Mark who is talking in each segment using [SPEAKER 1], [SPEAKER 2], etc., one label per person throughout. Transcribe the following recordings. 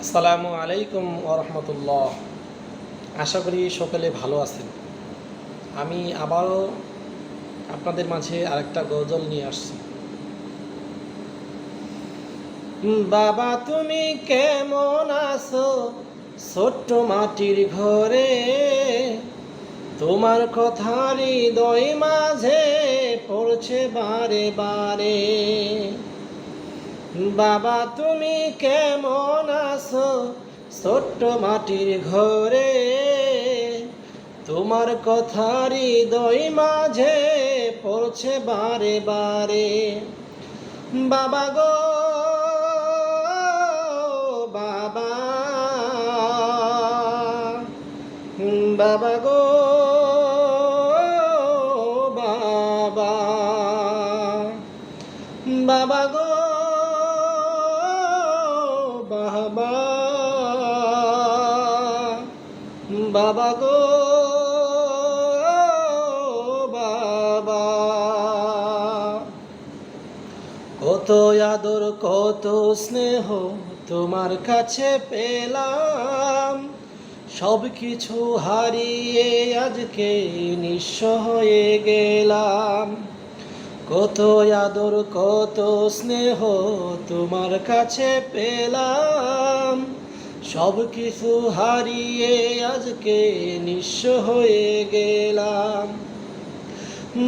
[SPEAKER 1] আসসালামু আলাইকুম ওরহমতুল্লাহ আশা করি সকলে ভালো আছেন। আমি আবারও আপনাদের মাঝে আরেকটা গজল নিয়ে আসছি। বাবা, তুমি কেমন আছো? ছোট্ট মাটির ঘরে। তোমার কথা হৃদয় মাঝে পড়ছে বারে বারে। বাবা, তুমি কেমন আছো? ছোট্ট মাটির ঘরে তোমার কথা হৃদয় মাঝে পড়ছে বারে বারে। বাবা গো, বাবা বাবা গো, বাবা বাবা গো। বাবা। বাবা গো, বাবা। কত আদর, কত স্নেহ তোমার কাছে পেলাম। সব কিছু হারিয়ে আজকে নিঃস্ব হয়ে গেলাম। কত আদর, কত স্নেহ তোমার কাছে পেলাম। সব কিছু হারিয়ে আজকে নিঃস্ব হয়ে গেলাম।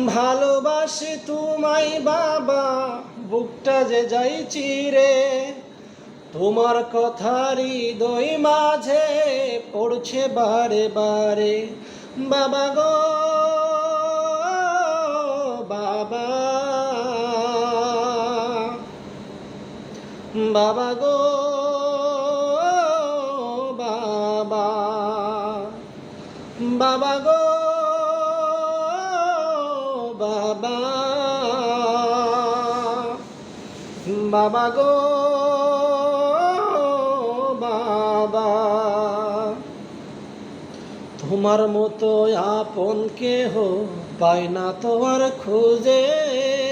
[SPEAKER 1] ভালোবাসি তোমায় বাবা, বুকটা যে যাই চিরে। তোমার কথা হৃদয় মাঝে পড়ছে বারে বারে। বাবা গো বাবা গো, বাবা। বাবা গো, বাবা। বাবা গো, বাবা। তোমার মতো আপন কেহ পায় না তোমার খুঁজে।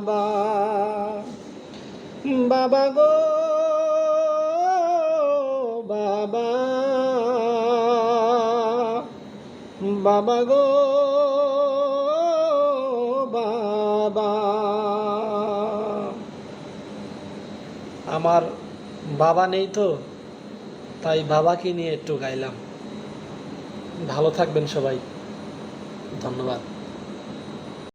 [SPEAKER 1] বাবা। বাবা গো, বাবা। বাবা গো, বাবা। আমার বাবা নেই তো, তাই বাবাকে নিয়ে একটু গাইলাম। ভালো থাকবেন সবাই। ধন্যবাদ।